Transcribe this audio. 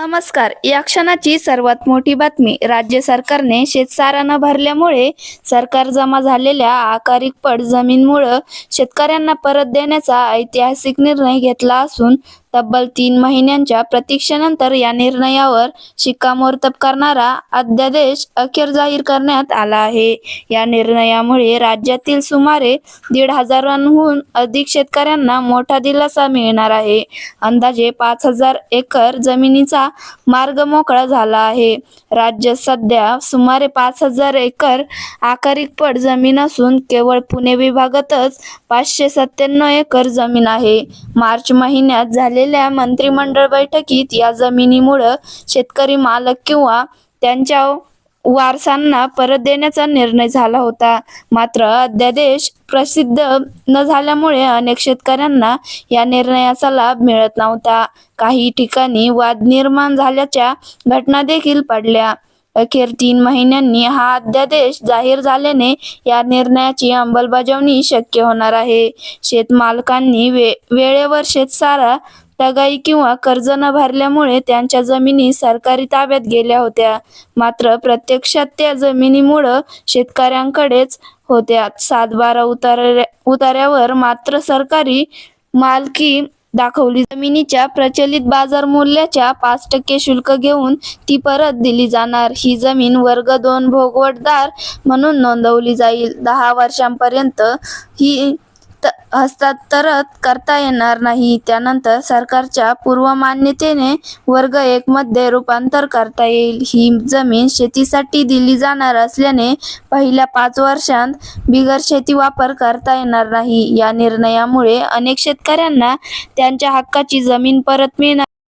नमस्कार. या क्षणाची सर्वात मोठी बातमी राज्य सरकारने शेतसारा न भरल्यामुळे सरकार जमा झालेल्या आकारिक पट जमीनमुळं शेतकऱ्यांना परत देण्याचा ऐतिहासिक निर्णय घेतला असून तब्बल तीन महिन्यांच्या प्रतीक्षेनंतर या निर्णयावर शिक्कामोर्तब करणारा अध्यादेश अखेर जाहीर करण्यात आला आहे. या निर्णयामुळे राज्यातील सुमारे दीड हजारांहून अधिक शेतकऱ्यांना मोठा दिलासा मिळणार आहे. अंदाजे पाच हजार एकर जमिनीचा मार्ग मोकळा झाला आहे. राज्य सध्या सुमारे पाच हजार एकर आकारिक पड जमीन असून केवळ पुणे विभागातच पाचशे सत्त्याण्णव एकर जमीन आहे. मार्च महिन्यात झाले झालेल्या मंत्रिमंडळ बैठकीत या जमिनीमुळं शेतकरी मालक किंवा त्यांच्या वारसांना परत देण्याचा निर्णय झाला होता. मात्र अध्यादेश प्रसिद्ध न झाल्यामुळे अनेक शेतकऱ्यांना या निर्णयाचा लाभ मिळत नव्हता. काही ठिकाणी वाद निर्माण झाल्याच्या घटना देखील पडल्या. अखेर तीन महिन्यांनी हा अध्यादेश जाहीर झाल्याने या निर्णयाची अंमलबजावणी शक्य होणार आहे. शेतमालकांनी वे वेळेवर शेतसारा टगाई किंवा कर्ज न भरल्यामुळे त्यांच्या जमिनी सरकारी ताब्यात गेल्या होत्या. मात्र प्रत्यक्षात त्या जमिनीमुळं शेतकऱ्यांकडेच होत्या. सातबारा उतार्या उतार्यावर मात्र सरकारी मालकी दाखवली. जमिनीच्या प्रचलित बाजार मूल्याच्या पाच टक्के शुल्क घेऊन ती परत दिली जाणार. ही जमीन वर्ग दोन भोगवटदार म्हणून नोंदवली जाईल. दहा वर्षांपर्यंत ही हस्तांतरित करता येणार नाही. त्यानंतर सरकारच्या पूर्वमान्यतेने वर्ग एक मध्ये रूपांतर करता येईल. ही जमीन शेतीसाठी दिली जाणार असल्याने पहिल्या पाच वर्षांत बिगर शेती वापर करता येणार नाही. या निर्णयामुळे अनेक शेतकऱ्यांना त्यांच्या हक्काची जमीन परत मिळणार